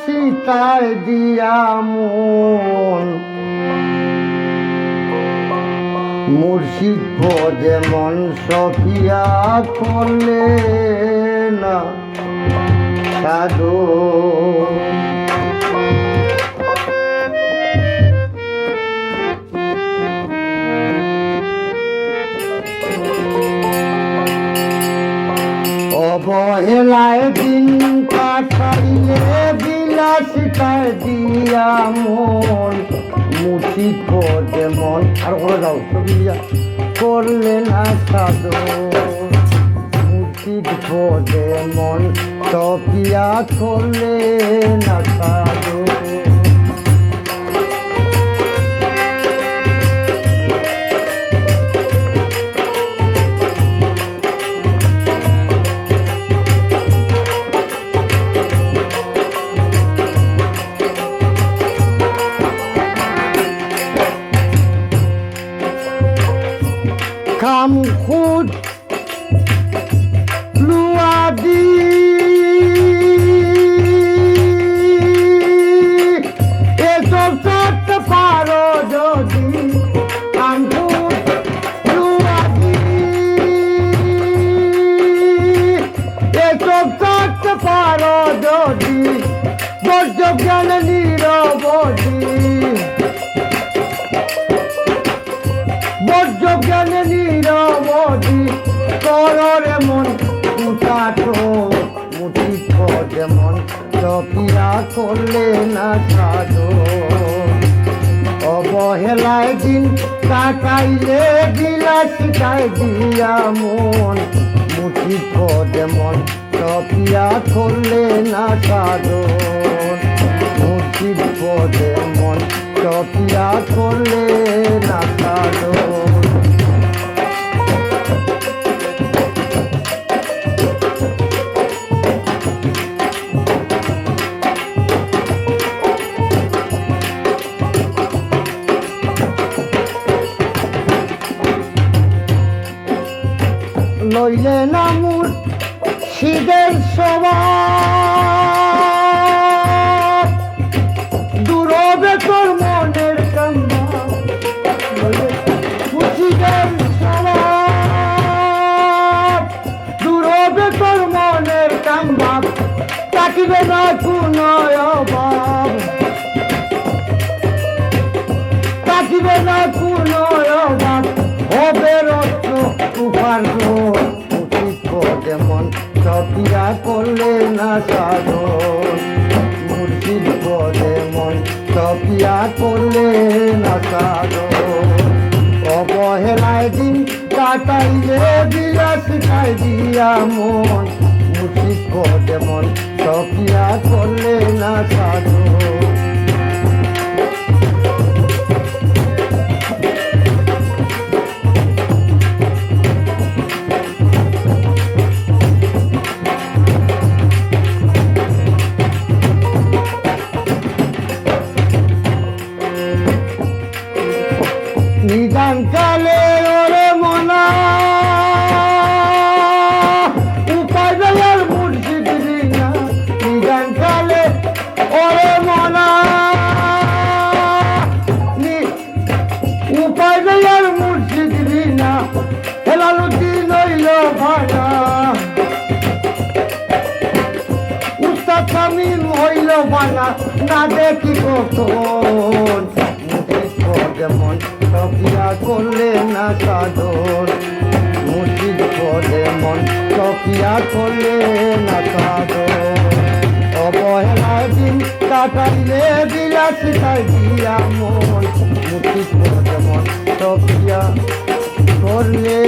সীতায় দিয়া মন। মুর্শিদ যেমন সফিয়া করলে না সাধু। অবহেলায় কাটাইলে বিলাসিতায় দিয়া মন। মুঠি পদে মন। আর করে যাও ছবি দিয়া করলে না সাধু। মুঠি পদে মন। তপিয়া করলে না সাধু। Khút lua এসব সত্য পারো যদি কাম খুট এসব সত্য পারো যদি বর্জ্য জ্ঞান নিরবধি কররে মন কুটাটো মুঠি যেমন চকিয়া করলে না সাধু। অবহেলায় দিন কাটাইলে বিলাসিতায় দিয়া মন মুঠি যেমন চকিয়া করলে না সাধু। মুঠি যেমন চকিয়া করলে না সাধু। লইলে না মুর শিবের সবার। দূরবে তোর মনের কান্না মুর্শিদের সবার। দূরবে তোর মনের কান্না কাটিবে না কোনো অভাব সাধন মুর্শিদ মন তপিয়া করলে না সাধন অবহেলায় দিন কাটাইলে বিলাস খাই দিয়া মন নিদান কালে ওরে মনা। উপায় বেলার মুর্শিদ রিনা করলে না কাদর মুসিদ করে মন সকিয়া করলে না কাদর। অবহেলায় দিন কাটাইলে বিলাস খাই দিয়া মন মুশিদ করে মন সকিয়া করলে